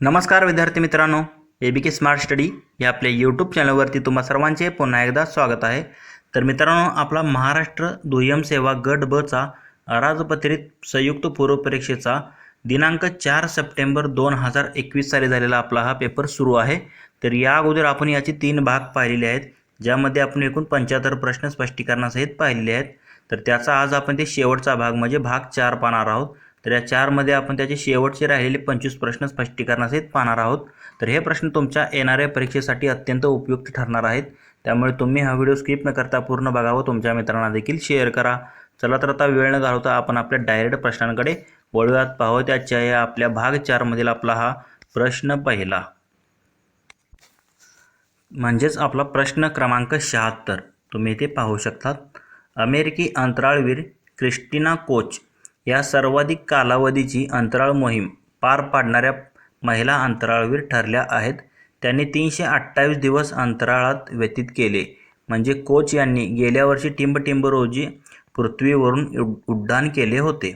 नमस्कार विद्यार्थी मित्रांनो. ए बी के स्मार्ट स्टडी या आपल्या यूट्यूब चॅनलवरती तुम्हा सर्वांचे पुन्हा एकदा स्वागत आहे. तर मित्रांनो आपला महाराष्ट्र दुय्यम सेवा गट ब चा अराजपत्रित संयुक्त पूर्व परीक्षेचा दिनांक चार सप्टेंबर दोन हजार एकवीस साली झालेला आपला हा पेपर सुरू आहे. तर या अगोदर आपण याचे तीन भाग पाहिलेले आहेत ज्यामध्ये आपण एकूण पंच्याहत्तर प्रश्न स्पष्टीकरणासहित पाहिलेले आहेत. तर त्याचा आज आपण ते शेवटचा भाग म्हणजे भाग चार पाहणार आहोत. तर या चारमध्ये आपण त्याचे शेवटचे राहिलेले पंचवीस प्रश्न स्पष्टीकरणासहित पाहणार आहोत. तर हे प्रश्न तुमच्या येणाऱ्या परीक्षेसाठी अत्यंत उपयुक्त ठरणार आहेत. त्यामुळे तुम्ही हा व्हिडिओ स्किप न करता पूर्ण बघावं तुमच्या मित्रांना देखील शेअर करा. चला तर आता वेळ न घालवता आपण आपल्या डायरेक्ट प्रश्नांकडे वळूयात. पाहावं त्याच्या या आपल्या भाग चारमधील आपला हा प्रश्न पहिला. म्हणजेच आपला प्रश्न क्रमांक शहात्तर. तुम्ही इथे पाहू शकतात. अमेरिकी अंतराळवीर क्रिस्टिना कोच. या सर्वाधिक कालावधीची अंतराळ मोहीम पार पाडणाऱ्या महिला अंतराळवीर ठरल्या आहेत. त्यांनी तीनशे अठ्ठावीस दिवस अंतराळात व्यतीत केले. म्हणजे कोच यांनी गेल्या वर्षी टिंबटिंब रोजी पृथ्वीवरून उड्डाण केले होते.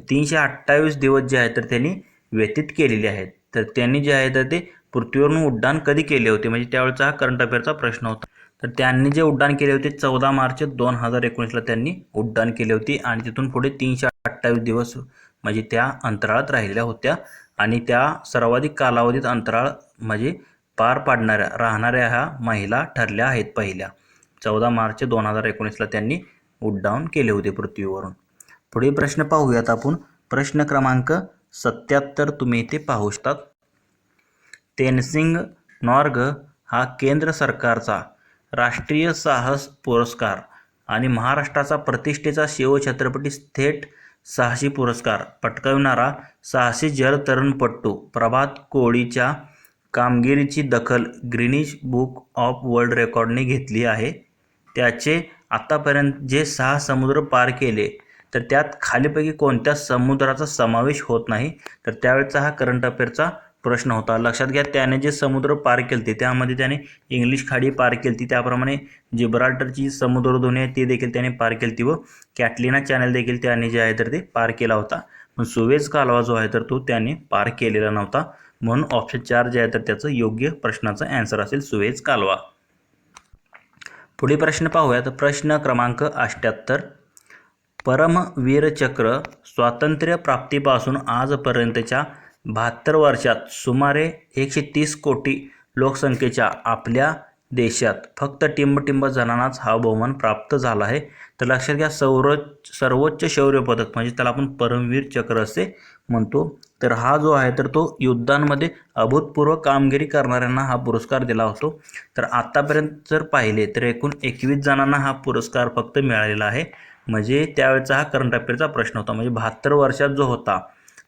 तीनशे अठ्ठावीस दिवस जे आहेत तर त्यांनी व्यतीत केलेले आहेत. तर त्यांनी जे आहे तर ते पृथ्वीवरून उड्डाण कधी केले होते? म्हणजे त्यावेळेचा हा करंट अफेअरचा प्रश्न होता. तर त्यांनी जे उड्डाण केले होते चौदा मार्च दोन हजार एकोणीसला त्यांनी उड्डाण केले होते आणि तिथून पुढे तीनशे अठ्ठावीस दिवस म्हणजे त्या अंतराळात राहिलेल्या होत्या आणि त्या सर्वाधिक कालावधीत अंतराळ म्हणजे पार पाडणाऱ्या राहणाऱ्या ह्या महिला ठरल्या आहेत पहिल्या. चौदा मार्च दोन हजार एकोणीसला त्यांनी उड्डाण केले होते पृथ्वीवरून. पुढे प्रश्न पाहूयात आपण. प्रश्न क्रमांक सत्याहत्तर तुम्ही इथे पाहू शकतात. तेनसिंग नॉर्ग हा केंद्र सरकारचा राष्ट्रीय साहस पुरस्कार आणि महाराष्ट्राचा प्रतिष्ठेचा शिवछत्रपती थेट साहसी पुरस्कार. पटकावणारा साहसी जलतरणपटू प्रभात कोळीच्या कामगिरीची दखल ग्रीनिश बुक ऑफ वर्ल्ड रेकॉर्डने घेतली आहे. त्याचे आत्तापर्यंत जे सहा समुद्र पार केले तर त्यात खालीपैकी कोणत्या समुद्राचा समावेश होत नाही तर त्यावेळेचा हा करंट अफेअरचा प्रश्न होता. लक्षात घ्या त्याने जे समुद्र पार केलते त्यामध्ये त्याने इंग्लिश खाडी पार केलती. त्याप्रमाणे जिब्राल्टरची समुद्रधुनी आहे ती देखील त्याने पार केलती व कॅटलिना चॅनल देखील त्याने जे आहे तर ते पार केला होता. पण सुवेज कालवा जो आहे तर तो त्याने पार केलेला नव्हता. म्हणून ऑप्शन चार जे आहे तर त्याचं योग्य प्रश्नाचं अँसर असेल सुवेज कालवा. पुढे प्रश्न पाहूयात प्रश्न क्रमांक अष्ट्याहत्तर परमवीरचक्र स्वातंत्र्य प्राप्तीपासून आजपर्यंतच्या बहात्तर वर्षात सुमारे एकशे तीस कोटी लोकसंख्येच्या आपल्या देशात फक्त टिंबटिंब जणांनाच हा बहुमान प्राप्त झाला आहे. तर लक्षात घ्या सौर सर्वोच्च शौर्य पदक म्हणजे त्याला आपण परमवीर चक्र असे म्हणतो. तर हा जो आहे तर तो युद्धांमध्ये अभूतपूर्व कामगिरी करणाऱ्यांना हा पुरस्कार दिला होतो. तर आत्तापर्यंत जर पाहिले तर एकूण एकवीस जणांना हा पुरस्कार फक्त मिळालेला आहे. म्हणजे त्यावेळेचा हा करंट अफेअरचा प्रश्न होता. म्हणजे बहात्तर वर्षात जो होता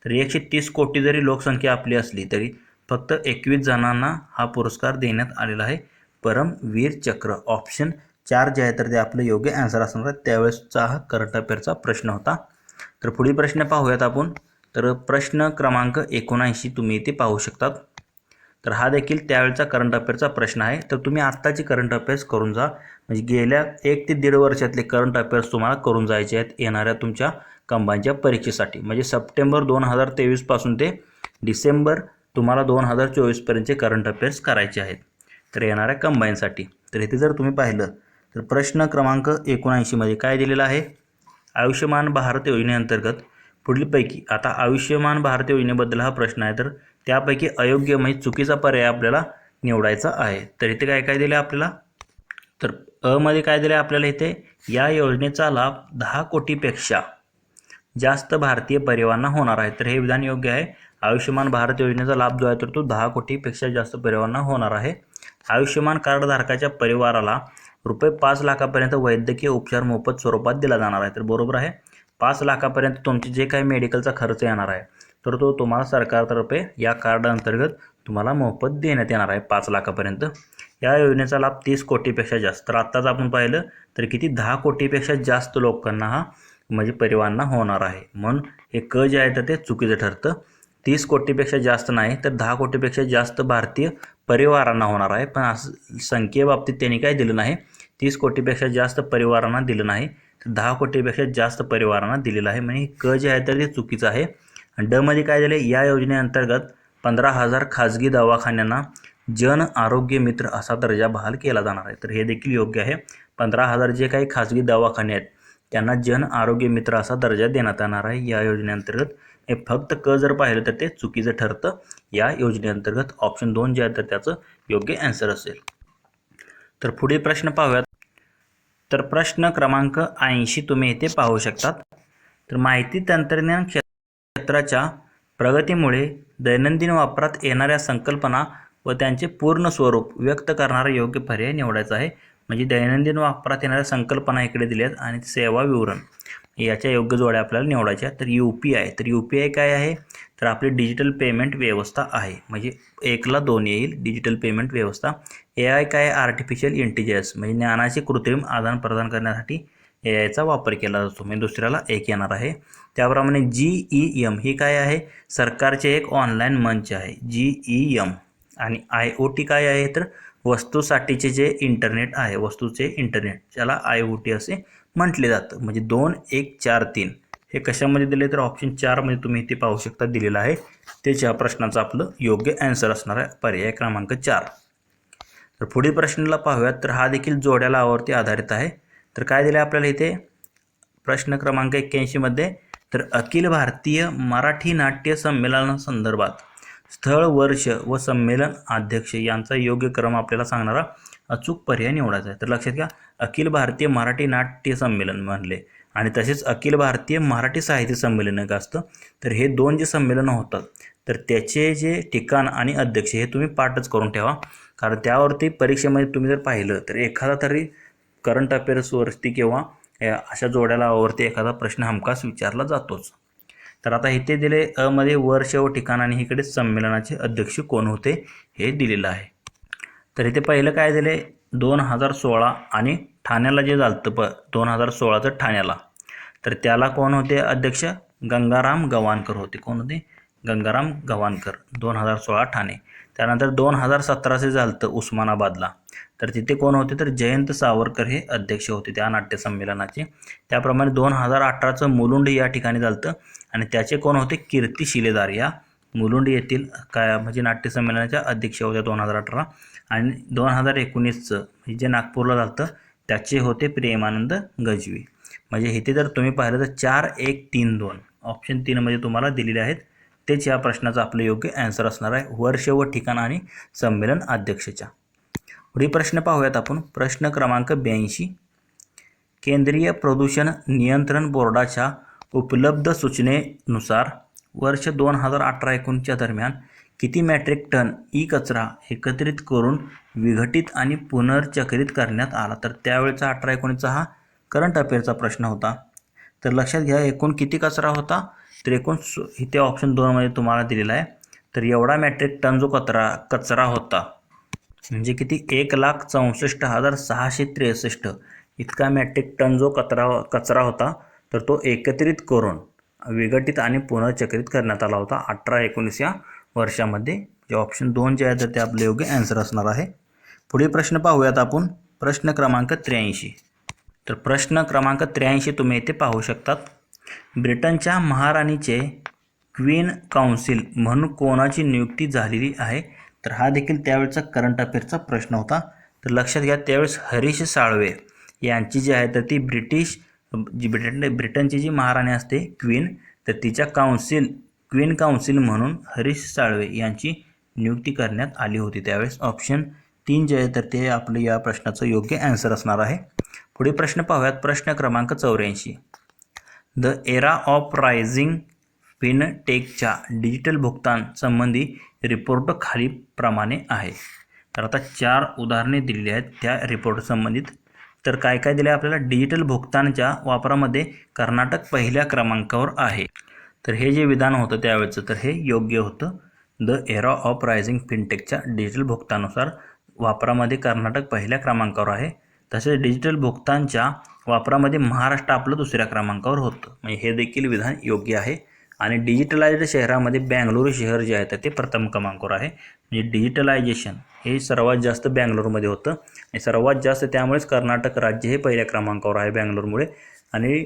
तर एकशे तीस कोटी जरी लोकसंख्या आपली असली तरी फक्त एकवीस जणांना हा पुरस्कार देण्यात आलेला आहे. परमवीर चक्र ऑप्शन चार जे आहे तर ते आपलं योग्य ॲन्सर असणार आहे. त्यावेळेसचा हा करंट अफेअरचा प्रश्न होता. तर पुढील प्रश्न पाहूयात आपण. तर प्रश्न क्रमांक एकोणऐंशी तुम्ही इथे पाहू शकतात. तर हा देखील त्यावेळेचा करंट अफेअरचा प्रश्न आहे. तर तुम्ही आत्ताची करंट अफेअर्स करून जा. म्हणजे गेल्या एक ते दीड वर्षातले करंट अफेअर्स तुम्हाला करून जायचे आहेत येणाऱ्या तुमच्या कंबाईनच्या परीक्षेसाठी. म्हणजे सप्टेंबर दोन हजार तेवीसपासून ते डिसेंबर तुम्हाला दोन हजार चोवीसपर्यंतचे करंट अफेअर्स करायचे आहेत. तर येणाऱ्या कंबाईनसाठी. तर इथे जर तुम्ही पाहिलं तर प्रश्न क्रमांक एकोणऐंशीमध्ये काय दिलेला आहे? आयुष्यमान भारत योजनेअंतर्गत पुढीलपैकी आता आयुष्यमान भारत योजनेबद्दल हा प्रश्न आहे तर त्यापैकी अयोग्य म्हणजे चुकीचा पर्याय आपल्याला निवडायचा आहे. तर इथे काय काय दिलं आहे आपल्याला? तर अमध्ये काय दिलं आहे आपल्याला इथे? या योजनेचा लाभ दहा कोटीपेक्षा जास्त भारतीय परिवारांना होणार आहे. तर हे विधान योग्य आहे. आयुष्यमान भारत योजनेचा लाभ जो आहे तर तो दहा कोटीपेक्षा जास्त परिवारांना होणार आहे. आयुष्यमान कार्डधारकाच्या परिवाराला रुपये पाच लाखापर्यंत वैद्यकीय उपचार मोफत स्वरूपात दिला जाणार आहे. तर बरोबर आहे. पाच लाखापर्यंत तुमचे जे काही मेडिकलचा खर्च येणार आहे तर तो तुम्हाला सरकारतर्फे या कार्ड अंतर्गत तुम्हाला मोफत देण्यात येणार आहे पाच लाखापर्यंत. या योजनेचा लाभ तीस कोटीपेक्षा जास्त. तर आत्ताच आपण पाहिलं तर किती दहा कोटीपेक्षा जास्त लोकांना हा म्हणजे परिवारांना होणार आहे. म्हणून हे क जे आहे तर ते चुकीचं ठरतं. तीस कोटीपेक्षा जास्त नाही तर दहा कोटीपेक्षा जास्त भारतीय परिवारांना होणार आहे. पण असं संख्येबाबतीत त्यांनी काय दिलं नाही. तीस कोटीपेक्षा जास्त परिवारांना दिलं नाही तर दहा कोटीपेक्षा जास्त परिवारांना दिलेलं आहे. म्हणजे क जे आहे तर ते चुकीचं आहे. ड डमध्ये काय झाले या योजनेअंतर्गत पंधरा हजार खाजगी दवाखान्यांना जन आरोग्य मित्र असा दर्जा बहाल केला जाणार आहे. तर हे देखील योग्य आहे. पंधरा हजार जे काही खाजगी दवाखाने आहेत त्यांना जन आरोग्य मित्र असा दर्जा देण्यात येणार आहे. या योजनेअंतर्गत हे फक्त क जर पाहिलं तर ते चुकीचं ठरतं. या योजनेअंतर्गत ऑप्शन दोन जे आहे तर त्याचं योग्य ॲन्सर असेल. तर पुढील प्रश्न पाहूयात. तर प्रश्न क्रमांक ऐंशी तुम्ही इथे पाहू शकतात. तर माहिती तंत्रज्ञान क्षेत्राच्या प्रगतीमुळे दैनंदिन वापरात येणाऱ्या संकल्पना व त्यांचे पूर्ण स्वरूप व्यक्त करणारा योग्य पर्याय निवडायचा आहे. म्हणजे दैनंदिन वापरात येणाऱ्या संकल्पना इकडे दिल्या आहेत आणि सेवा विवरण याच्या योग्य जोड्या आपल्याला निवडायच्या तर यू पी आय तर यू पी आय काय आहे? तर आपली डिजिटल पेमेंट व्यवस्था आहे. म्हणजे एकला दोन येईल डिजिटल पेमेंट व्यवस्था. ए आय काय? Artificial intelligence. म्हणजे ज्ञानाचे कृत्रिम आदान प्रदान करण्यासाठी ए आयचा वापर केला जातो. म्हणजे दुसऱ्याला एक येणार आहे. त्याप्रमाणे जी ई एम ही काय आहे? सरकारचे एक ऑनलाईन मंच आहे. जी ई एम आणि आय ओ टी काय आहे तर? वस्तूसाठीचे जे इंटरनेट आहे वस्तूचे इंटरनेट ज्याला आय ओ टी असे म्हटले जातं. म्हणजे दोन एक चार तीन. हे कशामध्ये दिले तर? ऑप्शन चारमध्ये तुम्ही इथे पाहू शकता दिलेलं आहे. त्याच्या प्रश्नाचं आपलं योग्य ॲन्सर असणार आहे. पर्याय क्रमांक चार. तर पुढील प्रश्नाला पाहूयात. तर हा देखील जोड्याला आवर्ती आधारित आहे. तर काय दिलं आपल्याला इथे? प्रश्न क्रमांक एक्क्याऐंशीमध्ये तर अखिल भारतीय मराठी नाट्य संमेलनासंदर्भात स्थळ वर्ष व संमेलन अध्यक्ष यांचा योग्य क्रम आपल्याला सांगणारा अचूक पर्याय निवडायचा आहे. तर लक्षात घ्या अखिल भारतीय मराठी नाट्य संमेलन म्हणले आणि तसेच अखिल भारतीय मराठी साहित्य संमेलन एक असतं. तर हे दोन जे संमेलनं होतात तर त्याचे जे ठिकाण आणि अध्यक्ष हे तुम्ही पाठच करून ठेवा. कारण त्यावरती परीक्षेमध्ये तुम्ही जर पाहिलं तर एखादा तरी करंट अफेअर्सवरती किंवा या अशा जोड्यालावरती एखादा प्रश्न हमखास विचारला जातोच. तर आता इथे दिले अमध्ये वर्ष व ठिकाण आणि इकडे संमेलनाचे अध्यक्ष कोण होते हे दिलेलं आहे. तर इथे पहिलं काय दिले? दोन हजार सोळा आणि ठाण्याला जे झालं प दोन हजार सोळाचं ठाण्याला. तर त्याला कोण होते अध्यक्ष? गंगाराम गवाणकर होते. कोण होते? गंगाराम गव्हाणकर दोन हजार सोळा ठाणे. त्यानंतर दोन हजार सतराचे झालं उस्मानाबादला. तर तिथे कोण होते? तर जयंत सावरकर हे अध्यक्ष होते त्या नाट्यसंमेलनाचे. त्याप्रमाणे दोन हजार अठराचं मुलुंड या ठिकाणी झालं आणि त्याचे कोण होते? कीर्ती शिलेदार. या मुलुंड येथील काय म्हणजे नाट्यसंमेलनाच्या अध्यक्ष होत्या दोन हजार अठरा. आणि दोन हजार एकोणीसचं म्हणजे जे नागपूरला झालं त्याचे होते प्रेमानंद गजवी. म्हणजे इथे जर तुम्ही पाहिलं तर चार एक तीन दोन ऑप्शन तीनमध्ये तुम्हाला दिलेले आहेत. तेच या प्रश्नाचं आपलं योग्य ॲन्सर असणार आहे. वर्ष व ठिकाण आणि संमेलन अध्यक्षच्या. पुढील प्रश्न पाहूयात आपण. प्रश्न क्रमांक ब्याऐंशी. केंद्रीय प्रदूषण नियंत्रण बोर्डाच्या उपलब्ध सूचनेनुसार वर्ष दोन हजार अठरा एकोणीसच्या दरम्यान किती मॅट्रिक टन ई कचरा एकत्रित करून विघटित आणि पुनर्चक्रित करण्यात आला? तर त्यावेळेचा अठरा एकोणीसचा हा करंट अफेअरचा प्रश्न होता. तर लक्षात घ्या एकूण किती कचरा होता? त्रेकोण इथे ऑप्शन दोनमध्ये तुम्हाला दिलेला आहे. तर एवढा मॅट्रिक टन जो कचरा कचरा होता म्हणजे किती? एक लाख चौसष्ट हजार सहाशे त्रेसष्ट. इतका मॅट्रिक टन जो कचरा कचरा होता तर तो एकत्रित करून विघटित आणि पुनर्चक्रित करण्यात आला होता. अठरा एकोणीस या वर्षामध्ये. जे ऑप्शन दोन जे आहे तर ते आपले योग्य ॲन्सर असणार आहे. पुढील प्रश्न पाहूयात आपण. प्रश्न क्रमांक त्र्याऐंशी. तर प्रश्न क्रमांक त्र्याऐंशी तुम्ही इथे पाहू शकतात. ब्रिटनच्या महाराणीचे क्वीन काउन्सिल म्हणून कोणाची नियुक्ती झालेली आहे? तर हा देखील त्यावेळेचा करंट अफेअरचा प्रश्न होता. तर लक्षात घ्या त्यावेळेस हरीश साळवे यांची जी आहे तर ती ब्रिटिश जी ब्रिटन ब्रिटनची जी महाराणी असते क्वीन तर तिच्या काउन्सिल क्वीन काउन्सिल म्हणून हरीश साळवे यांची नियुक्ती करण्यात आली होती. त्यावेळेस ऑप्शन तीन जे आहे तर ते आपलं या प्रश्नाचं योग्य ॲन्सर असणार आहे. पुढे प्रश्न पाहूयात. प्रश्न क्रमांक चौऱ्याऐंशी. द एरा ऑफ रायझिंग फिनटेकच्या डिजिटल भुगतान संबंधी रिपोर्ट खालीप्रमाणे आहे. तर आता चार उदाहरणे दिलेली आहेत त्या रिपोर्ट संबंधित. तर काय काय दिलं आहे आपल्याला? डिजिटल भुगतानच्या वापरामध्ये कर्नाटक पहिल्या क्रमांकावर आहे. तर हे जे विधान होतं त्यावेळेचं तर हे योग्य होतं. द एरा ऑफ रायझिंग फिनटेकच्या डिजिटल भुगतानुसार वापरामध्ये कर्नाटक पहिल्या क्रमांकावर आहे. तसेच डिजिटल भुगतानच्या वापरामध्ये महाराष्ट्र आपलं दुसऱ्या क्रमांकावर होतं. म्हणजे हे देखील विधान योग्य आहे. आणि डिजिटलाइज्ड शहरामध्ये बँगलोर शहर जे आहे तर ते प्रथम क्रमांकावर आहे. म्हणजे डिजिटलायझेशन हे सर्वात जास्त बँगलोरमध्ये होतं. आणि सर्वात जास्त त्यामुळेच कर्नाटक राज्य हे पहिल्या क्रमांकावर आहे बँगलोरमुळे. आणि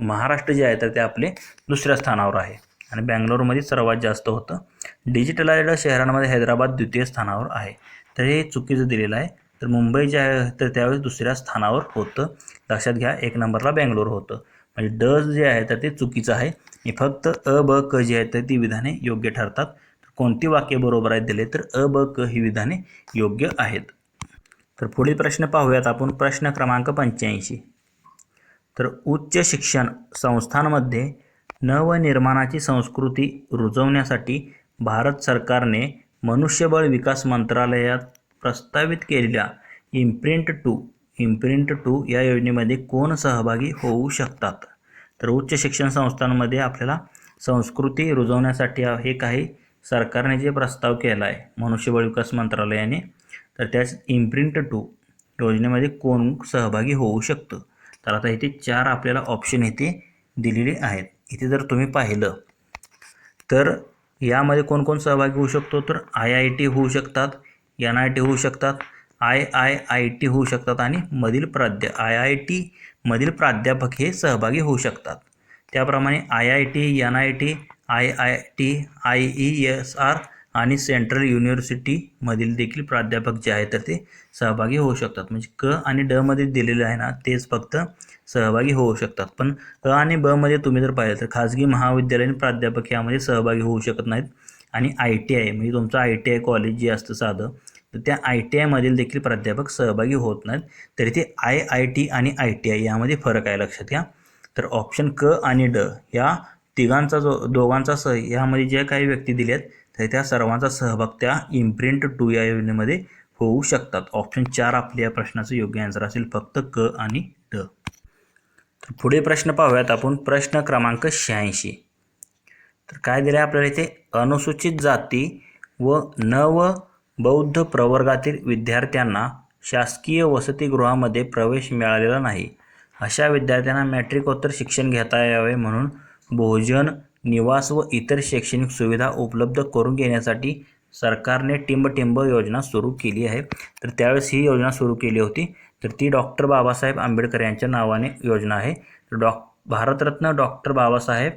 महाराष्ट्र जे आहे तर ते आपले दुसऱ्या स्थानावर आहे. आणि बँगलोरमध्ये सर्वात जास्त होतं. डिजिटलाइज्ड शहरांमध्ये हैदराबाद द्वितीय स्थानावर आहे. तर हे चुकीचं दिलेलं आहे. तर मुंबई जे आहे तर त्यावेळेस दुसऱ्या स्थानावर होतं. लक्षात घ्या एक नंबरला बेंगलोर होतं. म्हणजे ड जे आहे तर ते चुकीचं आहे. आणि फक्त अ ब क जी आहेत तर ती विधाने योग्य ठरतात. तर कोणती वाक्य बरोबर आहेत दिले तर अ ब क ही विधाने योग्य आहेत. तर पुढील प्रश्न पाहूयात आपण. प्रश्न क्रमांक पंच्याऐंशी. तर उच्च शिक्षण संस्थांमध्ये नवनिर्माणाची संस्कृती रुजवण्यासाठी भारत सरकारने मनुष्यबळ विकास मंत्रालयात प्रस्तावित केलेल्या इम्प्रिंट टू इम्प्रिंट टू या योजनेमध्ये कोण सहभागी होऊ शकतात? तर उच्च शिक्षण संस्थांमध्ये आपल्याला संस्कृती रुजवण्यासाठी हे काही सरकारने जे प्रस्ताव केला आहे मनुष्यबळ विकास मंत्रालयाने तर त्याच इम्प्रिंट टू योजनेमध्ये कोण सहभागी होऊ शकतं? तर आता इथे चार आपल्याला ऑप्शन इथे दिलेले आहेत. इथे जर तुम्ही पाहिलं तर यामध्ये कोण कोण सहभागी होऊ शकतो? तर आय आय टी होऊ शकतात एन आय टी होऊ शकतात आय आय आय टी होऊ शकतात आणि मधील प्राध्या आय आय टी मधील प्राध्यापक हे सहभागी होऊ शकतात. त्याप्रमाणे I I T N I T I I T I E S R आणि सेंट्रल युनिव्हर्सिटीमधील देखील प्राध्यापक जे आहेत तर ते सहभागी होऊ शकतात. म्हणजे क आणि ड मध्ये दिलेलं आहे ना तेच फक्त सहभागी होऊ शकतात. पण अ आणि ब मध्ये तुम्ही जर पाहिलं तर खाजगी महाविद्यालयीन प्राध्यापक यामध्ये सहभागी होऊ शकत नाहीत. आणि आय टी आय म्हणजे तुमचं आय टी आय कॉलेज जे असतं साधं तर त्या आय टी आयमधील देखील प्राध्यापक सहभागी होत नाहीत. तरी ते आय आय टी आणि आय टी आय यामध्ये फरक आहे लक्षात घ्या. तर ऑप्शन क आणि ड या तिघांचा जो दोघांचा सह यामध्ये ज्या काही व्यक्ती दिल्या आहेत तर त्या सर्वांचा सहभाग त्या इम्प्रिंट टू या योजनेमध्ये होऊ शकतात. ऑप्शन चार आपल्या या प्रश्नाचं योग्य आन्सर असेल फक्त क आणि ड. तर पुढे प्रश्न पाहूयात आपण. प्रश्न क्रमांक शहाऐंशी. तर काय दिलं आहे आपल्याला इथे? अनुसूचित जाती व नव बौद्ध प्रवर्गातील विद्यार्थ्यांना शासकीय वसतिगृहामध्ये प्रवेश मिळालेला नाही. अशा विद्यार्थ्यांना मॅट्रिकोत्तर शिक्षण घेता यावे म्हणून भोजन निवास व इतर शैक्षणिक सुविधा उपलब्ध करून घेण्यासाठी सरकारने टिंबटिंब योजना सुरू केली आहे. तर त्यावेळेस ही योजना सुरू केली होती. तर ती डॉक्टर बाबासाहेब आंबेडकर यांच्या नावाने योजना आहे. तर डॉ. भारतरत्न डॉक्टर बाबासाहेब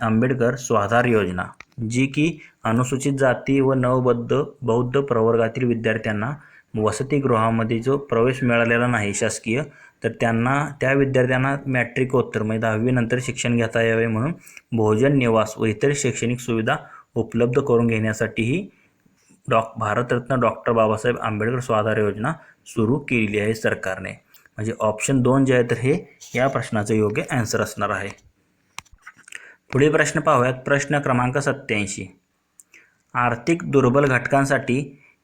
आंबेडकर स्वाधार योजना जी की अनुसूचित जाती व नवबद्ध बौद्ध प्रवर्गातील विद्यार्थ्यांना वसतिगृहामध्ये जो प्रवेश मिळालेला नाही शासकीय तर त्यांना त्या विद्यार्थ्यांना मॅट्रिकोत्तर म्हणजे दहावीनंतर शिक्षण घेता यावे म्हणून भोजन निवास व इतर शैक्षणिक सुविधा उपलब्ध करून घेण्यासाठीही डॉक भारतरत्न डॉक्टर बाबासाहेब आंबेडकर स्वाधार योजना सुरू केलेली आहे सरकारने. म्हणजे ऑप्शन दोन जे आहे तर हे या प्रश्नाचं योग्य ॲन्सर असणार आहे. पुढील प्रश्न पाहूयात. प्रश्न क्रमांक सत्याऐंशी आर्थिक दुर्बल घटकांसाठी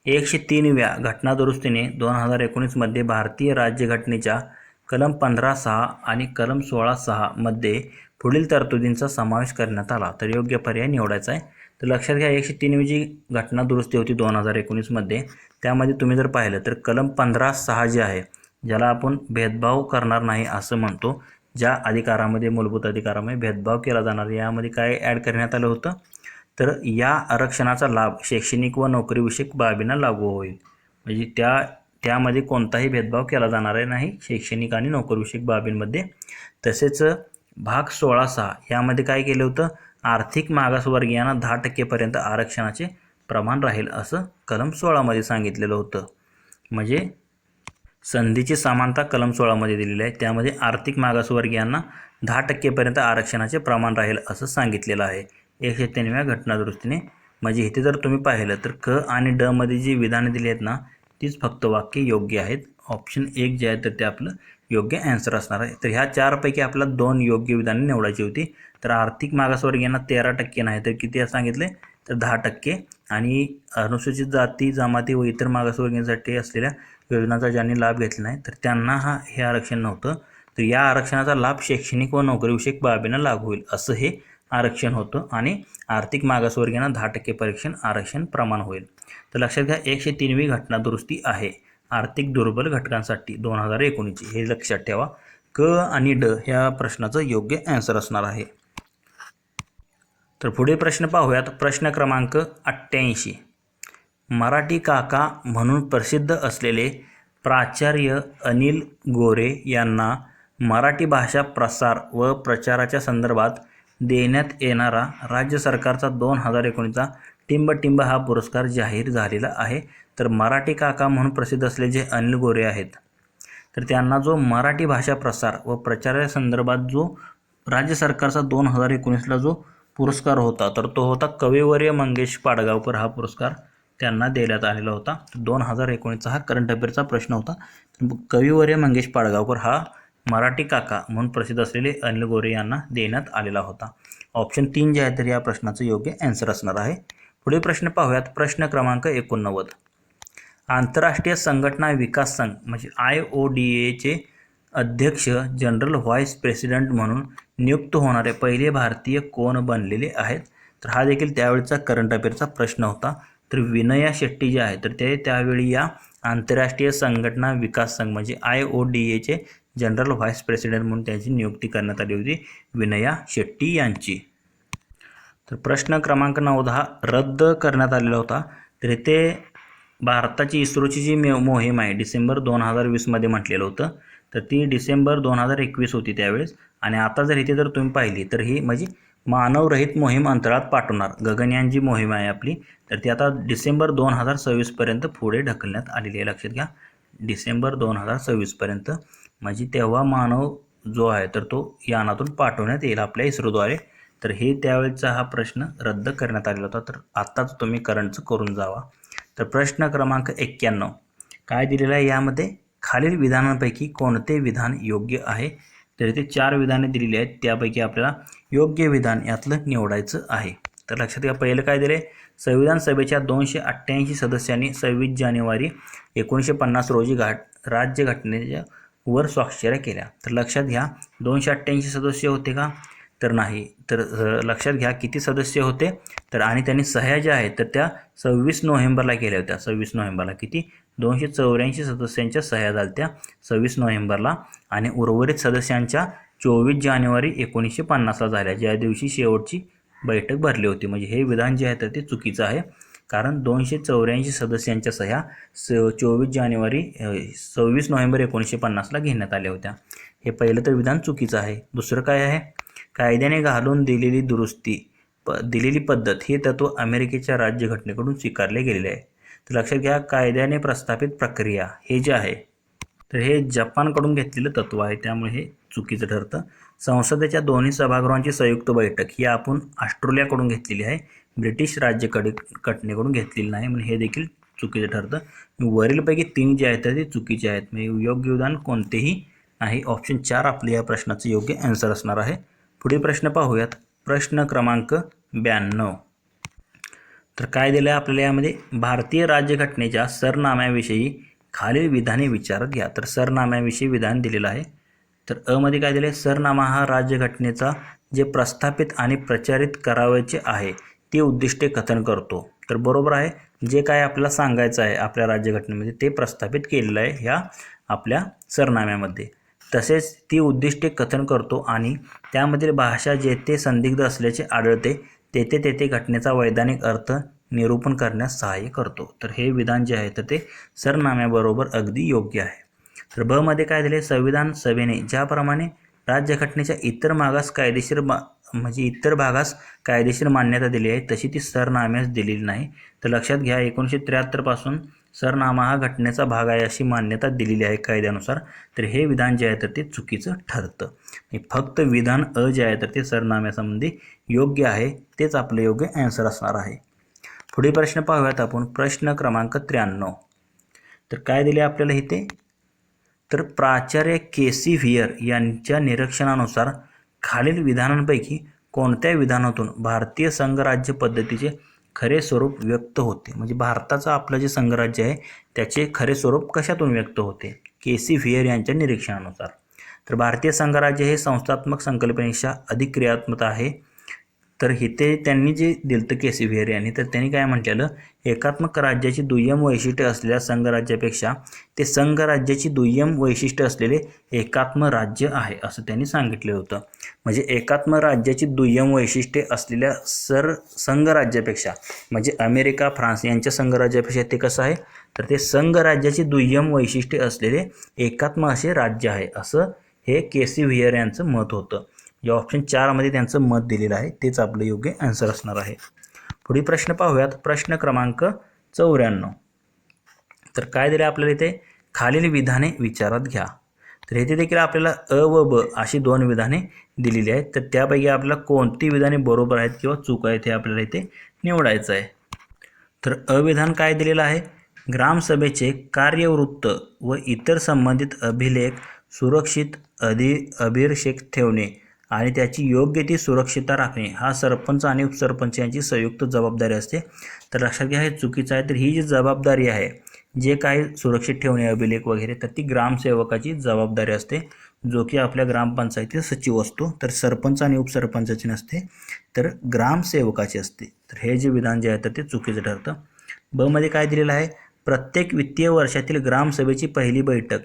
एकशे तीनव्या घटनादुरुस्तीने दोन हजार एकोणीसमध्ये भारतीय राज्यघटनेच्या कलम पंधरा सहा आणि कलम सोळा सहामध्ये पुढील तरतुदींचा समावेश करण्यात आला. तर योग्य पर्याय निवडायचा आहे. तर लक्षात घ्या एकशे तीनवी जी घटना दुरुस्ती होती दोन हजार एकोणीसमध्ये त्यामध्ये तुम्ही जर पाहिलं तर कलम पंधरा सहा जे आहे ज्याला आपण भेदभाव करणार नाही असं म्हणतो ज्या अधिकारामध्ये मूलभूत अधिकारामध्ये भेदभाव केला जाणार यामध्ये काय ॲड करण्यात आलं होतं? तर या आरक्षणाचा लाभ शैक्षणिक व नोकरीविषयक बाबींना लागू होईल. म्हणजे त्या त्यामध्ये कोणताही भेदभाव केला जाणार आहे नाही शैक्षणिक आणि नोकरीविषयक बाबींमध्ये. तसेच भाग सोळा सहा यामध्ये काय केलं होतं? आर्थिक मागासवर्गीयांना दहा टक्केपर्यंत आरक्षणाचे प्रमाण राहील असं कलम सोळामध्ये सांगितलेलं होतं. म्हणजे संधीची समानता कलम सोळामध्ये दिलेली आहे. त्यामध्ये आर्थिक मागासवर्गीयांना दहा टक्केपर्यंत आरक्षणाचे प्रमाण राहील असं सांगितलेलं आहे. एक तीनव्या घटनादुरुस्तीने. म्हणजे इथे जर तुम्ही पाहिलं तर क आणि ड मध्ये जी विधानं दिली आहेत ना तीच फक्त वाक्य योग्य आहेत. ऑप्शन एक जे आहे तर ते आपलं योग्य ॲन्सर असणार आहे. तर ह्या चारपैकी आपल्याला दोन योग्य विधाने निवडायची होती. तर आर्थिक मागासवर्गीयांना तेरा टक्के नाही तर किती सांगितले? तर दहा टक्के. आणि अनुसूचित जाती जमाती व इतर मागासवर्गीयांसाठी असलेल्या योजनांचा ज्यांनी लाभ घेतला नाही तर त्यांना हा हे आरक्षण नव्हतं. तर या आरक्षणाचा लाभ शैक्षणिक व नोकरीविषयक बाबींना लागू होईल. असं हे आरक्षण होतं आणि आर्थिक मागासवर्गीयांना दहा टक्के परीक्षण आरक्षण प्रमाण होईल. तर लक्षात घ्या एकशे तीनवी घटना दुरुस्ती आहे. आर्थिक दुर्बल घटकांसाठी दोन हजार एकोणीसची. हे लक्षात ठेवा. क आणि ड ह्या प्रश्नाचं योग्य ॲन्सर असणार आहे. तर पुढे प्रश्न पाहूयात. प्रश्न क्रमांक अठ्ठ्याऐंशी. मराठी काका म्हणून प्रसिद्ध असलेले प्राचार्य अनिल गोरे यांना मराठी भाषा प्रसार व प्रचाराच्या संदर्भात देण्यात येणारा राज्य सरकारचा दोन हजार एकोणीसचा टिंब टिंब हा पुरस्कार जाहीर झालेला आहे. तर मराठी काका म्हणून प्रसिद्ध असलेले जे अनिल गोरे आहेत तर त्यांना जो मराठी भाषा प्रसार व प्रचारासंदर्भात जो राज्य सरकारचा दोन हजार एकोणीसला जो पुरस्कार होता तर तो होता कविवर्य मंगेश पाडगावकर हा पुरस्कार त्यांना देण्यात आलेला होता. दोन हजार एकोणीसचा हा करंट अफेअरचा प्रश्न होता. कविवर्य मंगेश पाडगावकर हा मराठी काका म्हणून प्रसिद्ध असलेले अनिल गोरे यांना देण्यात आलेला होता. ऑप्शन तीन जे आहे तर या प्रश्नाचं योग्य ॲन्सर असणार आहे. पुढील प्रश्न पाहूयात. प्रश्न क्रमांक एकोणनव्वद. आंतरराष्ट्रीय संघटना विकास संघ म्हणजे आय ओ डी एचे अध्यक्ष जनरल व्हाईस प्रेसिडेंट म्हणून नियुक्त होणारे पहिले भारतीय कोण बनलेले आहेत? तर हा देखील त्यावेळचा करंट अफेअरचा प्रश्न होता. तर विनया शेट्टी जे आहे तर ते त्यावेळी या आंतरराष्ट्रीय संघटना विकास संघ म्हणजे आय ओ डी एचे जनरल व्हाईस प्रेसिडेंट म्हणून त्यांची नियुक्ती करण्यात आली होती विनया शेट्टी यांची. तर प्रश्न क्रमांक नऊ दहा रद्द करण्यात आलेला होता. तर इथे भारताची इस्रोची जी मे मोहीम आहे डिसेंबर दोन हजार वीसमध्ये म्हटलेलं होतं. तर ती डिसेंबर दोन हजार एकवीस होती त्यावेळेस. आणि आता जर इथे जर तुम्ही पाहिली तर ही म्हणजे मानवरहित मोहीम अंतराळात पाठवणार. गगनयान जी मोहीम आहे आपली. तर ती आता डिसेंबर दोन हजार सव्वीसपर्यंत पुढे ढकलण्यात आलेली आहे. लक्षात घ्या डिसेंबर दोन हजार सव्वीसपर्यंत म्हणजे तेव्हा मानव जो आहे तर तो यानातून पाठवण्यात येईल आपल्या इस्रोद्वारे. तर हे त्यावेळेचा हा प्रश्न रद्द करण्यात आलेला होता. तर आत्ताच तुम्ही करंटचं करून जावा. तर प्रश्न क्रमांक एक्क्याण्णव. काय दिलेलं आहे? यामध्ये खालील विधानांपैकी कोणते विधान योग्य आहे? तर इथे चार विधाने दिलेली आहेत. त्यापैकी आपल्याला योग्य विधान यातलं निवडायचं आहे. तर लक्षात घ्या पहिलं काय दिले संविधान सभेच्या दोनशे अठ्ठ्याऐंशी सदस्यांनी सव्वीस जानेवारी एकोणीसशे पन्नास रोजी घाट राज्यघटनेच्या वर स्वाक्षऱ्या केल्या. तर लक्षात घ्या दोनशे अठ्ठ्याऐंशी सदस्य होते का? तर नाही. तर लक्षात घ्या किती सदस्य होते? तर आणि त्यांनी सह्या ज्या आहेत तर त्या सव्वीस नोव्हेंबरला केल्या होत्या. सव्वीस नोव्हेंबरला किती? दोनशे चौऱ्याऐंशी सदस्यांच्या सह्या झाल्या त्या सव्वीस नोव्हेंबरला. आणि उर्वरित सदस्यांच्या चोवीस जानेवारी एकोणीसशे पन्नासला झाल्या. ज्या दिवशी शेवटची बैठक भरली होती. म्हणजे हे विधान जे आहे तर ते चुकीचं आहे. कारण दोनशे चौऱ्याऐंशी सदस्यांच्या सह्या स चोवीस जानेवारी सव्वीस नोव्हेंबर एकोणीसशे पन्नासला घेण्यात आल्या होत्या. हे पहिलं तर विधान चुकीचं आहे. दुसरं काय आहे? कायद्याने घालून दिलेली दुरुस्ती प दिलेली पद्धत हे तत्व अमेरिकेच्या राज्यघटनेकडून स्वीकारले गेलेले आहे. तर लक्षात घ्या कायद्याने प्रस्थापित प्रक्रिया हे जे आहे तर हे जपानकडून घेतलेलं तत्व आहे. त्यामुळे हे चुकीचं ठरतं. संसदेच्या दोन्ही सभागृहांची संयुक्त बैठक ही आपण ऑस्ट्रेलियाकडून घेतलेली आहे. ब्रिटिश राज्यकडे घटनेकडून घेतलेली नाही. म्हणजे हे देखील चुकीचं ठरतं. वरीलपैकी तीन जे आहेत ते चुकीचे आहेत. म्हणजे योग्य विधान कोणतेही नाही. ऑप्शन चार आपल्या या प्रश्नाचं योग्य ॲन्सर असणार आहे. पुढील प्रश्न पाहूयात. प्रश्न क्रमांक ब्याण्णव. तर काय दिलं आहे आपल्याला यामध्ये? भारतीय राज्यघटनेच्या सरनाम्याविषयी खालील विधाने विचारात घ्या. तर सरनाम्याविषयी विधान दिलेलं आहे. तर अमध्ये काय दिलं आहे सरनामा हा राज्यघटनेचा जे प्रस्थापित आणि प्रचारित करावयाचे आहे ते उद्दिष्टे कथन करतो. तर बरोबर आहे जे काय आपल्याला सांगायचं आहे आपल्या राज्यघटनेमध्ये ते प्रस्थापित केलेलं आहे ह्या आपल्या सरनाम्यामध्ये. तसेच ती उद्दिष्टे कथन करतो आणि त्यामधील भाषा जेथे संदिग्ध असल्याचे आढळते तेथे तेथे घटनेचा वैधानिक अर्थ निरूपण करण्यास सहाय्य करतो. तर हे विधान जे आहे तर ते सरनाम्याबरोबर अगदी योग्य आहे. तर ब मध्ये काय दिले संविधान सभेने ज्याप्रमाणे राज्यघटनेच्या इतर मागास कायदेशीर मा म्हणजे इतर भागास कायदेशीर मान्यता दिली आहे तशी ती सरनाम्यास दिलेली नाही. तर लक्षात घ्या एकोणीसशे त्र्याहत्तरपासून सरनामा हा घटनेचा भाग आहे अशी मान्यता दिलेली आहे कायद्यानुसार. तर हे विधान जे आहे तर ते चुकीचं ठरतं. हे फक्त विधान अ जे आहे तर ते सरनाम्यासंबंधी योग्य आहे तेच आपलं योग्य ॲन्सर असणार आहे. पुढील प्रश्न पाहूयात आपण प्रश्न क्रमांक त्र्याण्णव. तर काय दिले आपल्याला इथे? तर प्राचार्य के सी व्हियर यांच्या निरीक्षणानुसार खालील विधानांपैकी कोणत्या विधानातून भारतीय संघराज्य पद्धतीचे खरे स्वरूप व्यक्त होते. म्हणजे भारताचं आपलं जे संघराज्य आहे त्याचे खरे स्वरूप कशातून व्यक्त होते? के. सी. व्हियर यांच्या निरीक्षणानुसार. तर भारतीय संघराज्य हे संस्थात्मक संकल्पनेच्या अधिक क्रियात्मक आहे. तर इथे त्यांनी जे दिलं के सी व्हियर यांनी तर त्यांनी काय म्हटलेलं? एकात्मक राज्याची दुय्यम वैशिष्ट्य असलेल्या संघराज्यापेक्षा ते संघराज्याची दुय्यम वैशिष्ट्य असलेले एकात्म राज्य आहे असं त्यांनी सांगितलं होतं. म्हणजे एकात्म राज्याची दुय्यम वैशिष्ट्ये असलेल्या सर संघराज्यापेक्षा म्हणजे अमेरिका फ्रान्स यांच्या संघराज्यापेक्षा ते कसं आहे? तर ते संघराज्याची दुय्यम वैशिष्ट्ये असलेले एकात्म असे राज्य आहे असं हे के सी व्हियर यांचं मत होतं. या ऑप्शन चारमध्ये त्यांचं मत दिलेलं आहे. तेच आपलं योग्य आन्सर असणार आहे. पुढील प्रश्न पाहूयात. प्रश्न क्रमांक चौऱ्याण्णव. तर काय दिलं आपल्याला इथे? खालील विधाने विचारात घ्या. तर येथे देखील आपल्याला अ व ब अशी दोन विधाने दिलेली आहेत. तर त्यापैकी आपल्याला कोणती विधाने बरोबर आहेत किंवा चूक आहेत हे आपल्याला इथे निवडायचं आहे. तर अविधान काय दिलेलं आहे? ग्रामसभेचे कार्यवृत्त व इतर संबंधित अभिलेख सुरक्षित अधि अभिषेक ठेवणे. आणि त्याची योग्य ती सुरक्षितता राखणे. हा सरपंच आणि उपसरपंच यांची संयुक्त जबाबदारी असते. तर लक्षात घ्या हे चुकीचं आहे. तर ही जी जबाबदारी आहे जे काही सुरक्षित ठेवणे अभिलेख वगैरे तर ती ग्रामसेवकाची जबाबदारी असते जो की आपल्या ग्रामपंचायतीचा सचिव असतो. तर सरपंच आणि उपसरपंचाची नसते तर ग्रामसेवकाची असते. तर हे जे विधान जे आहे तर ते चुकीचं ठरतं. ब मध्ये काय दिलेलं आहे? प्रत्येक वित्तीय वर्षातील ग्रामसभेची पहिली बैठक.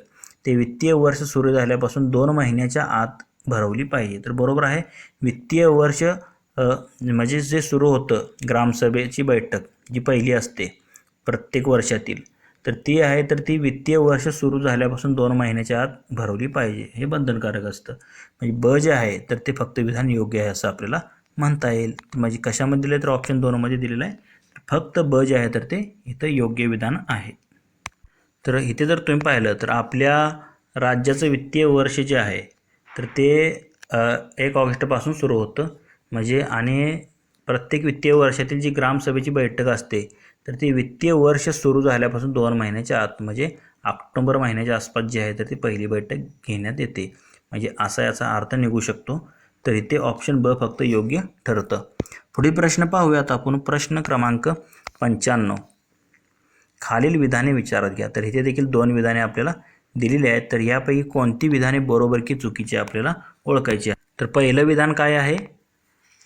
ते वित्तीय वर्ष सुरू झाल्यापासून दोन महिन्याच्या आत भरवली पाहिजे. तर बरोबर आहे. वित्तीय वर्ष म्हणजे जे सुरू होतं ग्रामसभेची बैठक जी पहिली असते प्रत्येक वर्षातील तर ती आहे तर ती वित्तीय वर्ष सुरू झाल्यापासून दोन महिन्याच्या आत भरवली पाहिजे. हे बंधनकारक असतं. म्हणजे ब जे आहे तर ते फक्त विधान योग्य आहे असं आपल्याला म्हणता येईल. म्हणजे कशामध्ये दिलं आहे तर ऑप्शन दोनमध्ये दिलेलं आहे. फक्त ब जे आहे तर ते इथं योग्य विधान आहे. तर इथे जर तुम्ही पाहिलं तर आपल्या राज्याचं वित्तीय वर्ष जे आहे तर ते एक ऑगस्टपासून सुरू होतं. म्हणजे आणि प्रत्येक वित्तीय वर्षातील जी ग्रामसभेची बैठक असते तर ती वित्तीय वर्ष सुरू झाल्यापासून दोन महिन्याच्या आत म्हणजे ऑक्टोंबर महिन्याच्या आसपास जी आहे तर ती पहिली बैठक घेण्यात येते. म्हणजे असा याचा अर्थ निघू शकतो. तर इथे ऑप्शन ब फक्त योग्य ठरतं. पुढील प्रश्न पाहूयात आपण. प्रश्न क्रमांक पंच्याण्णव. खालील विधाने विचारात घ्या. तर इथे देखील दोन विधाने आपल्याला दिलेली आहेत तर यापैकी कोणती विधाने बरोबर की चुकीची आपल्याला ओळखायची आहे? तर पहिलं विधान काय आहे?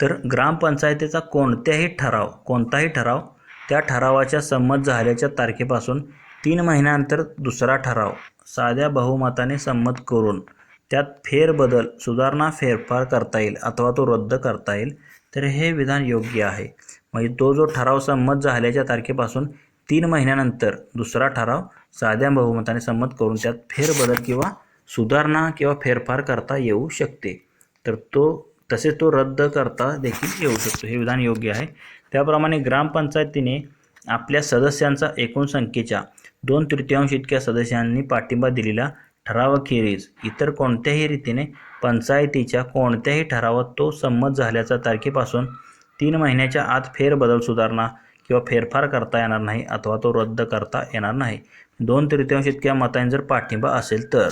तर ग्रामपंचायतीचा कोणत्याही ठराव कोणताही ठराव त्या ठरावाच्या संमत झाल्याच्या तारखेपासून तीन महिन्यानंतर दुसरा ठराव साध्या बहुमताने संमत करून त्यात फेरबदल सुधारणा फेरफार करता येईल अथवा तो रद्द करता येईल तर हे विधान योग्य आहे. म्हणजे तो जो ठराव संमत झाल्याच्या तारखेपासून तीन महिन्यानंतर दुसरा ठराव साध्या बहुमताने संमत करून त्यात फेरबदल किंवा सुधारणा किंवा फेरफार करता येऊ शकते. तर तो तसेच तो रद्द करता देखील येऊ शकतो. हे विधान योग्य आहे. त्याप्रमाणे ग्रामपंचायतीने आपल्या सदस्यांचा एकूण संख्येच्या दोन तृतीयांश इतक्या सदस्यांनी पाठिंबा दिलेला ठरावाखेरीज इतर कोणत्याही रीतीने पंचायतीच्या कोणत्याही ठरावात तो संमत झाल्याच्या तारखेपासून तीन महिन्याच्या आत फेरबदल सुधारणा किंवा फेरफार करता येणार नाही अथवा तो रद्द करता येणार नाही. दोन तृतीयांश इतक्या मतांनी जर पाठिंबा असेल तर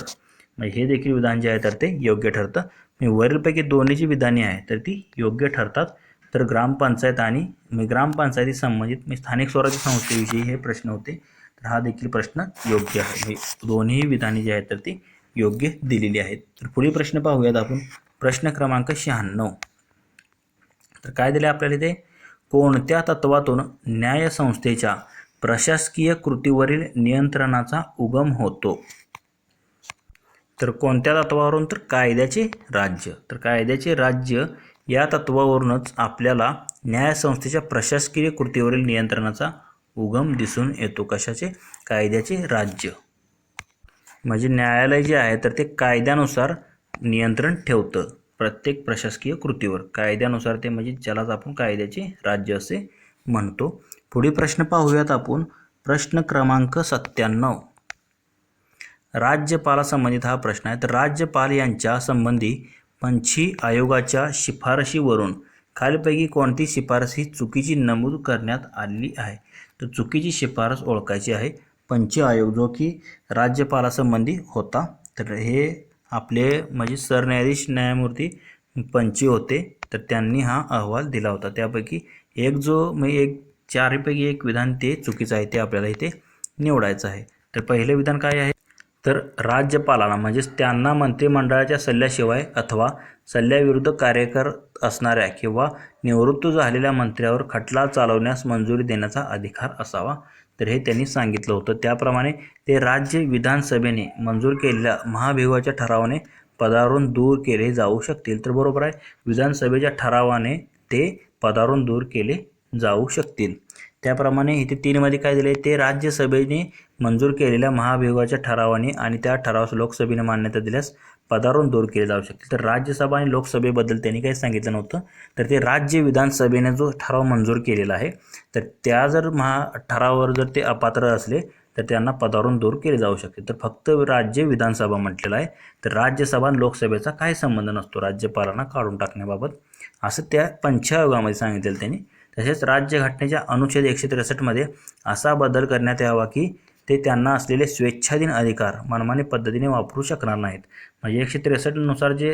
म्हणजे हे देखील विधान जे आहे तर ते योग्य ठरतं. म्हणजे वरीलपैकी दोन्ही जी विधाने आहे तर ती योग्य ठरतात. तर ग्रामपंचायत आणि ग्रामपंचायती संबंधित मी स्थानिक स्वराज्य संस्थेविषयी हे प्रश्न होते. तर हा देखील प्रश्न योग्य आहे. म्हणजे दोन्ही विधाने जी आहेत तर ती योग्य दिलेली आहेत. तर पुढील प्रश्न पाहूयात आपण. प्रश्न क्रमांक शहाण्णव. तर काय दिले आपल्याला ते कोणत्या तत्वातून न्यायसंस्थेच्या प्रशासकीय कृतीवरील नियंत्रणाचा उगम होतो? तर कोणत्या तत्वावरून? तर कायद्याचे राज्य. तर कायद्याचे राज्य या तत्वावरूनच आपल्याला न्यायसंस्थेच्या प्रशासकीय कृतीवरील नियंत्रणाचा उगम दिसून येतो. कशाचे? कायद्याचे राज्य. म्हणजे न्यायालय जे आहे तर ते कायद्यानुसार नियंत्रण ठेवतं. प्रत्येक प्रशासकीय कृतीवर. कायद्यानुसार ते म्हणजे ज्यालाच आपण कायद्याचे राज्य असे म्हणतो. पुढील प्रश्न पाहूयात आपण. प्रश्न क्रमांक सत्त्याण्णव. राज्यपालासंबंधित हा प्रश्न आहे. तर राज्यपाल यांच्या संबंधी पंछी आयोगाच्या शिफारशीवरून खालीलपैकी कोणती शिफारस ही चुकीची नमूद करण्यात आलेली आहे? तर चुकीची शिफारस ओळखायची आहे. पंच आयोग जो की राज्यपालासंबंधी होता. तर हे आपले म्हणजे सरन्यायाधीश न्यायमूर्ती पंची होते तर त्यांनी हा अहवाल दिला होता. त्यापैकी एक जो म्हणजे एक चारपैकी एक विधान ते चुकीचं आहे ते आपल्याला इथे निवडायचं आहे. तर पहिले विधान काय आहे? तर राज्यपालाला म्हणजेच त्यांना मंत्रिमंडळाच्या सल्ल्याशिवाय अथवा सल्ल्याविरुद्ध कार्यकर असणाऱ्या किंवा निवृत्त झालेल्या मंत्र्यावर खटला चालवण्यास मंजुरी देण्याचा अधिकार असावा. तर हे त्यांनी सांगितलं होतं. त्याप्रमाणे ते राज्य विधानसभेने मंजूर केलेल्या महाभियोगाच्या ठरावाने पदावरून दूर केले जाऊ शकतील. तर बरोबर आहे विधानसभेच्या ठरावाने ते पदावरून दूर केले जाऊ शकतील. त्याप्रमाणे इथे तीनमध्ये काय दिले ते राज्यसभेने मंजूर केलेल्या महाभियोगाच्या ठरावाने आणि त्या ठरावास लोकसभेने मान्यता दिल्यास पदावरून दूर केले जाऊ शकतील. तर राज्यसभा आणि लोकसभेबद्दल त्यांनी काही सांगितलं नव्हतं. तर ते राज्य विधानसभेने जो ठराव मंजूर केलेला आहे तर त्या जर महा ठरावावर जर ते अपात्र असले तर त्यांना पदावरून दूर केले जाऊ शकते. तर फक्त राज्य विधानसभा म्हटलेलं आहे. तर राज्यसभा आणि लोकसभेचा काही संबंध नसतो. राज्यपालांना काढून टाकण्याबाबत असं त्या पंचायोगामध्ये सांगितलेलं त्यांनी. तसेच राज्यघटनेच्या अनुच्छेद एकशे त्रेसष्टमध्ये असा बदल करण्यात यावा की ते त्यांना असलेले स्वेच्छाधीन अधिकार मनमानी पद्धतीने वापरू शकणार नाहीत. म्हणजे एकशे त्रेसष्टनुसार जे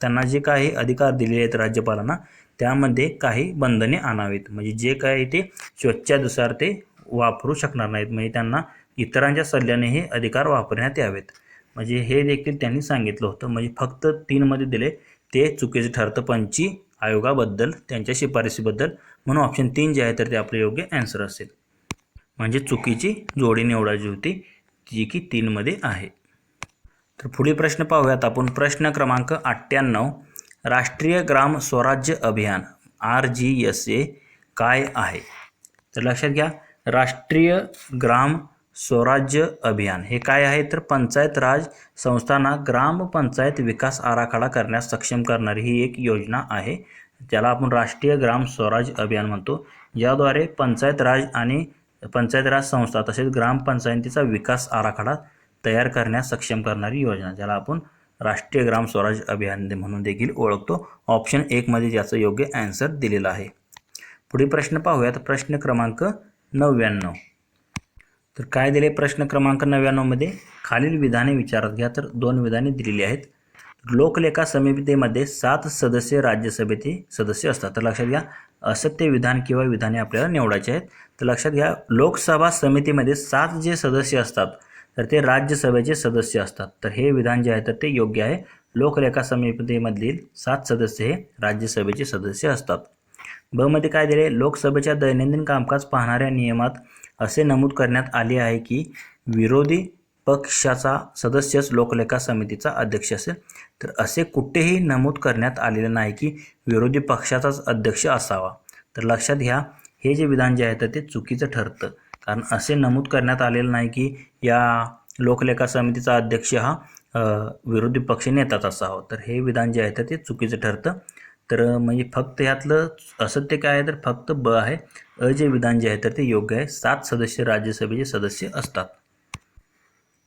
त्यांना जे काही अधिकार दिलेले आहेत राज्यपालांना त्यामध्ये काही बंधने आणावीत. म्हणजे जे काही ते स्वेच्छानुसार ते वापरू शकणार नाहीत. म्हणजे त्यांना इतरांच्या सल्ल्याने हे अधिकार वापरण्यात यावेत. म्हणजे हे देखील त्यांनी सांगितलं होतं. म्हणजे फक्त तीनमध्ये दिले ते चुकीचे ठरतं. पंची आयोगाबद्दल त्यांच्या शिफारसीबद्दल म्हणून ऑप्शन तीन जे आहे तर ते आपले योग्य ॲन्सर असेल. म्हणजे चुकीची जोडी निवडायची होती जी की तीनमध्ये आहे. तर पुढील प्रश्न पाहूयात आपण. प्रश्न क्रमांक अठ्ठ्याण्णव राष्ट्रीय ग्राम स्वराज्य अभियान आर जी एस ए काय आहे? तर लक्षात घ्या राष्ट्रीय ग्राम स्वराज्य अभियान हे काय आहे? तर पंचायत राज संस्थांना ग्रामपंचायत विकास आराखडा करण्यास सक्षम करणारी ही एक योजना आहे. ज्याला आपण राष्ट्रीय ग्राम स्वराज अभियान म्हणतो. ज्याद्वारे पंचायत राज आणि पंचायत राज संस्था तसेच ग्रामपंचायतीचा विकास आराखडा तयार करण्यास सक्षम करणारी योजना ज्याला आपण राष्ट्रीय ग्राम स्वराज अभियान म्हणून देखील ओळखतो. ऑप्शन एकमध्ये ज्याचं योग्य ॲन्सर दिलेलं आहे. पुढील प्रश्न पाहूयात. प्रश्न क्रमांक नव्याण्णव. तर काय दिले प्रश्न क्रमांक नव्याण्णवमध्ये खालील विधाने विचारात घ्या. तर दोन विधाने दिलेली आहेत. लोकलेखा समितीमध्ये सात सदस्य राज्यसभेचे सदस्य असतात. तर लक्षात घ्या असत्य विधान किंवा विधाने आपल्याला निवडायचे आहेत. तर लक्षात घ्या लोकसभा समितीमध्ये सात जे सदस्य असतात तर ते राज्यसभेचे सदस्य असतात. तर हे विधान जे आहे तर ते योग्य आहे. लोकलेखा समितीमधील सात सदस्य हे राज्यसभेचे सदस्य असतात. ब मध्ये काय दिले? लोकसभेच्या दैनंदिन कामकाज पाहणाऱ्या नियमात असे नमूद करण्यात आले आहे की विरोधी पक्षाचा सदस्यच लोकलेखा समितीचा अध्यक्ष असेल तर असे कुठेही नमूद करण्यात आलेले नाही की विरोधी पक्षाचाच अध्यक्ष असावा. तर लक्षात घ्या हे जे विधान जे आहे तर ते चुकीचं ठरतं. कारण असे नमूद करण्यात आलेलं नाही की या लोकलेखा समितीचा अध्यक्ष हा विरोधी पक्ष नेताच असावा. तर हे विधान जे आहे तर ते चुकीचं ठरतं. तर म्हणजे फक्त ह्यातलं असत्य काय आहे तर फक्त ब आहे अ जे विधान जे आहे तर ते योग्य आहे. सात सदस्य राज्यसभेचे सदस्य असतात.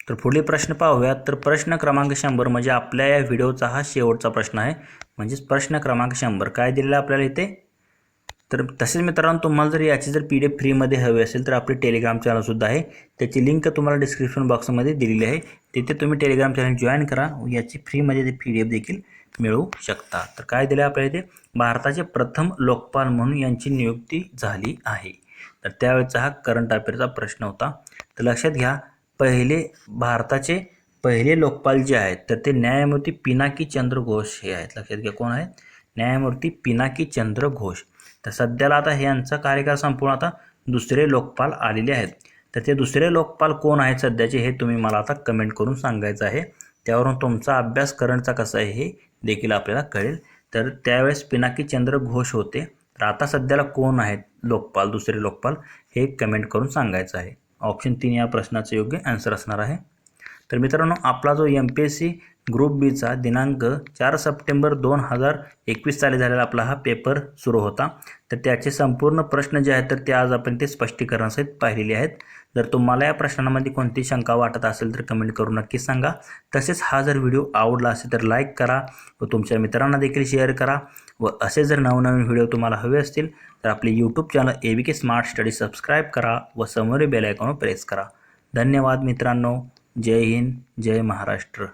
तर पुढील प्रश्न पाहूयात. तर प्रश्न क्रमांक शंभर म्हणजे आपल्या या व्हिडिओचा हा शेवटचा प्रश्न आहे. म्हणजेच प्रश्न क्रमांक शंभर. काय दिलेलं आपल्याला इथे? तर तसेच मित्रांनो तुम्हाला जर याची जर पी डी एफ फ्रीमध्ये हवी असेल तर आपले टेलिग्राम चॅनलसुद्धा आहे. त्याची लिंक तुम्हाला डिस्क्रिप्शन बॉक्समध्ये दिलेली आहे. तिथे तुम्ही टेलिग्राम चॅनल जॉईन करा. याची फ्रीमध्ये ते पी डी एफ देखील मिळवू शकता. तर काय दिलं आहे आपल्याला इथे? भारताचे प्रथम लोकपाल म्हणून यांची नियुक्ती झाली आहे. तर त्यावेळेचा हा करंट अफेअरचा प्रश्न होता. तर लक्षात घ्या पहिले भारताचे पहिले लोकपाल जे आहेत तर ते न्यायमूर्ती पिनाकी चंद्र घोष हे आहेत. लक्षात घ्या कोण आहेत? न्यायमूर्ती पिनाकी चंद्र घोष. तर सध्याला आता हे यांचा कार्यकाळ संपूर्ण आता दुसरे लोकपाल आलेले आहेत. तर ते दुसरे लोकपाल कोण आहेत सध्याचे हे तुम्ही मला आता कमेंट करून सांगायचं आहे. त्यावरून तुमचा अभ्यास करंटचा कसा आहे हे देखील आपल्याला कळेल. तर त्यावेळेस पिनाकी चंद्र घोष होते. तर आता सध्याला कोण आहेत लोकपाल दुसरे लोकपाल हे कमेंट करून सांगायचं आहे. ऑप्शन तीन या प्रश्नाचं योग्य ॲन्सर असणार आहे. तर मित्रांनो आपला जो M P S C group बीचा दिनांक चार सप्टेंबर दोन हजार एकवीस साली झालेला आपला हा पेपर सुरू होता. तर त्याचे संपूर्ण प्रश्न जे आहेत तर ते आज आपण ते स्पष्टीकरणासहित पाहिलेले आहेत. जर तुम्हाला या प्रश्नांमध्ये कोणती शंका वाटत असेल तर कमेंट करून नक्की सांगा. तसेच हा जर व्हिडिओ आवडला असेल तर लाईक करा व तुमच्या मित्रांना देखील शेअर करा व असे जर नवनवीन व्हिडिओ तुम्हाला हवे असतील तर आपले YouTube channel A B K smart study subscribe करा व समोरील बेल आयकॉनवर प्रेस करा. धन्यवाद मित्रांनो. जय हिंद. जय महाराष्ट्र.